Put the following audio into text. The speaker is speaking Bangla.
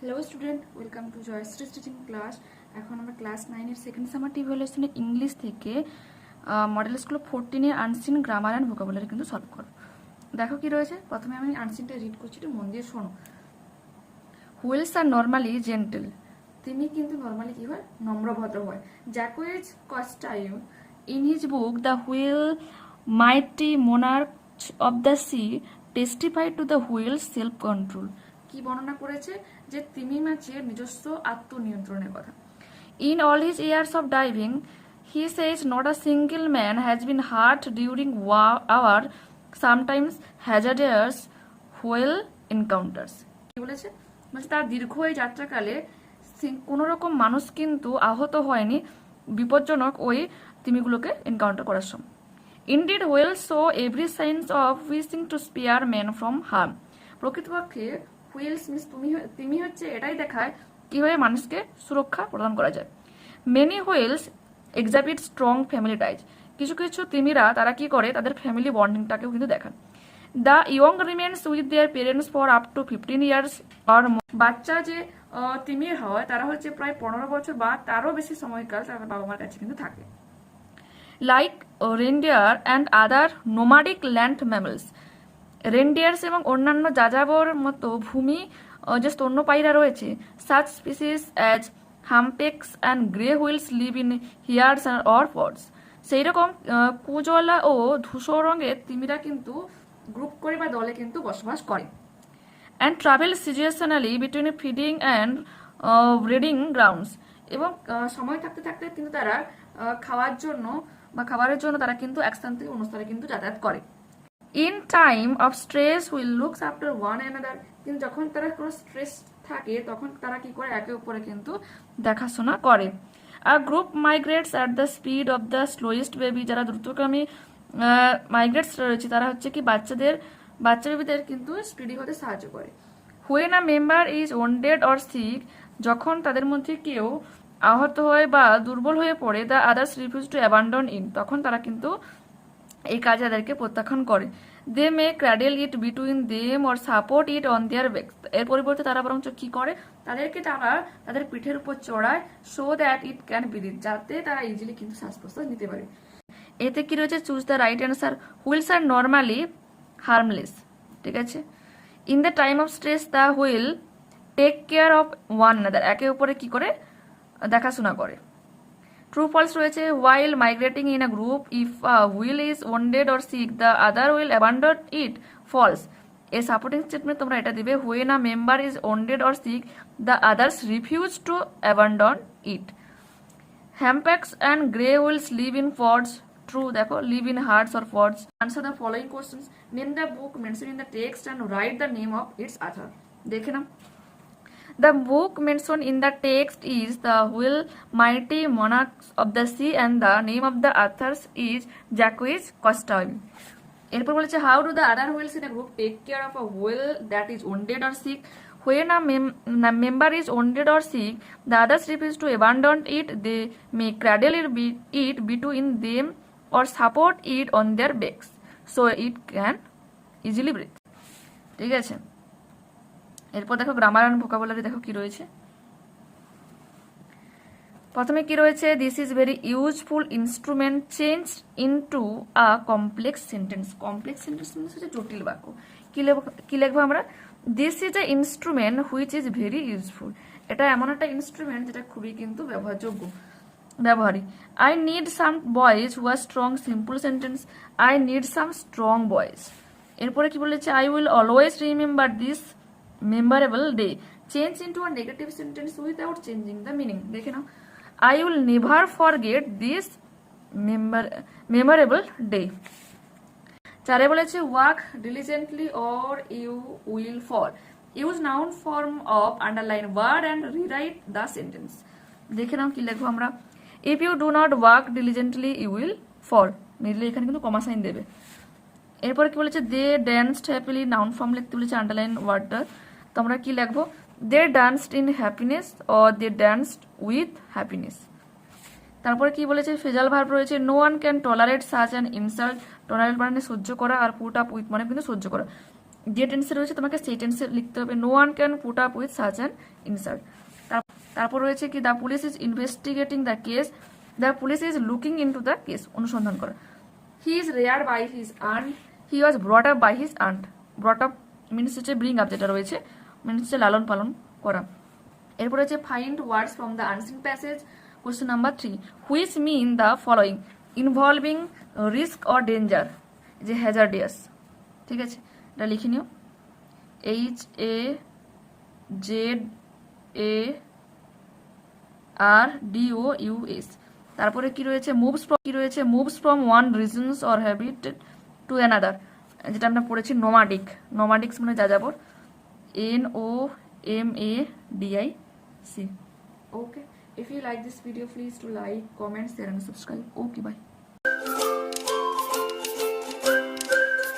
Hello student welcome to Joyshree stitching class এখন আমরা ক্লাস নাইনের সেকেন্ড সামার টিভেলেশনে ইংলিশ থেকে মডেল স্কুল ফোরটিনের আনসিন গ্রামার অ্যান্ড ভোকাবুলারি কিন্তু সলভ করো। দেখো কি রয়েছে? প্রথমে আমি আনসিনটা রিড করছি, একটু মন দিয়ে শোনো। হুইলস আর নর্মালি জেন্টেল তিনি কিন্তু নর্মালি কি হয়? নম্রভদ্র হয়। Jacques Cousteau in his book the whale mighty monarch of the sea testified to the whale self control কি বর্ণনা করেছে যে তিমি মাছের নিজস্ব আত্মনিয়ন্ত্রণের কথা। In all his years of diving he says not a single man has been hurt during our sometimes hazardous whale encounters কি বলেছে? বলছে তার দীর্ঘ এই যাত্রাকালে কোনো রকম মানুষ কিন্তু আহত হয়নি, বিপজ্জনক ওই তিমিগুলোকে এনকাউন্টার করার সময়। Indeed whales show every science of wishing to spare man from harm প্রকৃতপক্ষে হুইলস মিস, তুমি তিমি হচ্ছে এটাই দেখায় কীভাবে মানুষকে সুরক্ষা প্রদান করা যায়। Many whales exhibit strong family ties কিছু কিছু তিমিরা, তারা কি করে? তাদের ফ্যামিলি বন্ডিংটাকেও কিন্তু দেখান। The young remain with their parents for up to fifteen years আর বাচ্চা যে তিমির হয়, তারা হচ্ছে প্রায় পনেরো বছর বা তারও বেশি সময়কাল তারা বাবা মার কাছে কিন্তু থাকে। Like reindeer and other nomadic land mammals reindeers এবং অন্যান্য যাযাবর মতো ভূমি যে স্তন্যপায়ীরা রয়েছে। Such species as humpbacks and grey whales live in herds or pods সেই রকম কুজলা ও ধূসর রঙের তিমিরা কিন্তু গ্রুপ করে বা দলে কিন্তু বসবাস করে। And travel situationally between feeding and breeding grounds এবং সময় থাকতে থাকতে কিন্তু তারা খাওয়ার জন্য বা খাবারের জন্য তারা কিন্তু এক স্থান থেকে অন্য স্থানে কিন্তু যাতায়াত করে। In time of stress will looks after one another কিন্তু যখন তারা কোনো স্ট্রেস থাকে, তখন তারা কি করে? একে অপরে কিন্তু দেখাশোনা করে। আর group migrates at the speed of the slowest baby যারা দ্রুতগামী মাইগ্রেটস রয়েছে, তারা হচ্ছে কি বাচ্চাদের, বাচ্চা বেবিদের কিন্তু স্পিডি হতে সাহায্য করে। When a member is wounded or sick যখন তাদের মধ্যে কেউ আহত হয় বা দুর্বল হয়ে পড়ে the others refuse to abandon in তখন তারা কিন্তু এই কাজে তাদেরকে প্রত্যাখ্যান করে। They may cradle it between them or support it on their back এর পরিবর্তে তারা বরঞ্চ কি করে? তাদেরকে তারা তাদের পিঠের উপর চড়ায় so that it can breathe যাতে তারা ইজিলি কিন্তু শ্বাস প্রশ্বাস নিতে পারে। এতে কি রয়েছে? Choose the right answer whales are normally harmless ঠিক আছে? In the time of stress the whale take care of one another একে উপরে কি করে? দেখাশোনা করে। ট্রু ফলস রয়েছে while migrating in a group if whale is wounded or sick the other will abandon it false a supporting statement তোমরা এটা দিবে when a member is wounded or sick the others refuse to abandon it humpbacks and grey whales live in pods true দেখো live in hearts or pods answer the following questions name the book mention in the text and write the name of its author দেখে নাও। The book mentioned in the text is The Will Mighty Monarchs of the Sea and the name of the authors is Jacques Cousteau. এরপর বলেছে how do the other whales in group take care of a whale that is wounded or sick when a, mem- member is wounded or sick the others refuse to abandon it they may cradle it between them or support it on their backs so it can easily breathe ঠিক আছে এরপর দেখো গ্রামার অ্যান্ড ভোকাবুলারি দেখো কি রয়েছে। প্রথমে কি রয়েছে? This is very useful instrument change into a complex sentence complex sentence মানে হচ্ছে জটিল বাক্য। কি লিখব আমরা? This is a instrument which is very useful এটা এমন একটা ইনস্ট্রুমেন্ট যেটা খুবই কিন্তু ব্যবহারযোগ্য। ব্যবহারী। I need some boys who are strong simple sentence I need some strong boys এরপরে কি বলেছে? I will always remember this memorable day change into a negative sentence without changing the meaning দেখে নাও। I will never forget this memorable day চারে বলেছে work diligently or you will fall use noun form of underline word and rewrite the sentence দেখে নাও কি লিখব আমরা। If you do not work diligently you will fall মিডলে এখানে কিন্তু কমা সাইন দেবে। এরপর কি বলেছে? They danced happily noun form লিখতে বলেছে আন্ডারলাইন ওয়ার্ডটা তো আমরা কি লিখব? They danced in happiness or they danced with happiness তারপরে কি বলেছে? ফেজাল ভার্ব রয়েছে no one can tolerate such an insult tolerate মানে সহ্য করা আর পুট আপ উইথ মানে কিন্তু সহ্য করা। যে টেন্সে রয়েছে তোমাকে সেই টেন্সে লিখতে হবে no one can put up with such and insult তারপর রয়েছে কি? The police is investigating the case the police is looking into the case অনুসন্ধান করা। He is rear by his aunt he was brought up by his aunt brought up means হচ্ছে ব্রিং আপ যেটা রয়েছে। মিনস হচ্ছে লালন পালন করা। এরপরে হচ্ছে find words from the unseen passage question number three which mean the following involving risk or danger যে হ্যাজার্ডিয়াস ঠিক আছে? এটা লিখে নিও। H A Z A R D O U S তারপরে কি রয়েছে? মুভস ফ্রম কি রয়েছে? Moves from one reasons or habit to another যেটা আমরা পড়েছি নোমাডিক নোমাডিক্স মানে যাযাবর। N O M A D I C. Okay. If you like this video, please do like, comment, share and subscribe. Okay, bye.